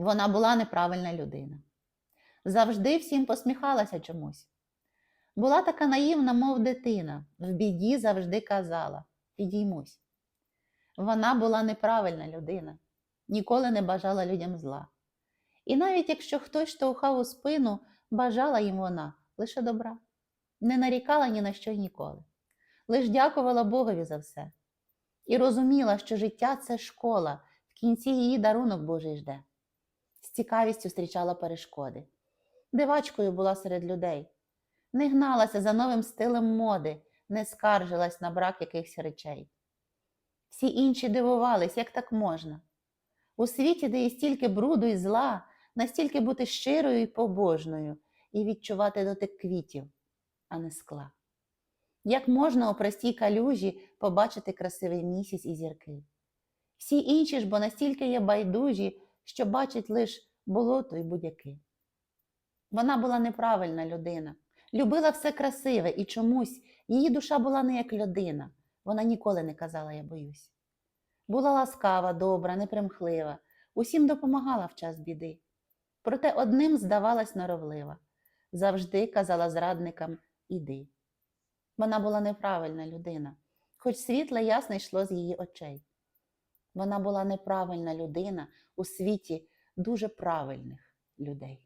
Вона була неправильна людина. Завжди всім посміхалася чомусь. Була така наївна, мов дитина, в біді завжди казала підіймусь. Вона була неправильна людина, ніколи не бажала людям зла. І навіть якщо хтось штовхав у спину, бажала їм вона лише добра, не нарікала ні на що й ніколи, лиш дякувала Богові за все і розуміла, що життя це школа, в кінці її дарунок Божий жде. З цікавістю зустрічала перешкоди. Дивачкою була серед людей, не гналася за новим стилем моди, не скаржилась на брак якихось речей. Всі інші дивувались, як так можна. У світі, де є стільки бруду і зла, настільки бути щирою і побожною і відчувати дотик квітів, а не скла. Як можна у простій калюжі побачити красивий місяць і зірки? Всі інші ж бо настільки є байдужі, що бачать лише болото і будяки. Вона була неправильна людина, любила все красиве і чомусь її душа була не як людина. Вона ніколи не казала Я боюсь. Була ласкава, добра, непримхлива, усім допомагала в час біди. Проте одним здавалась норовлива, завжди казала зрадникам Іди. Вона була неправильна людина, хоч світле ясне йшло з її очей. Вона була неправильна людина у світі дуже правильних людей.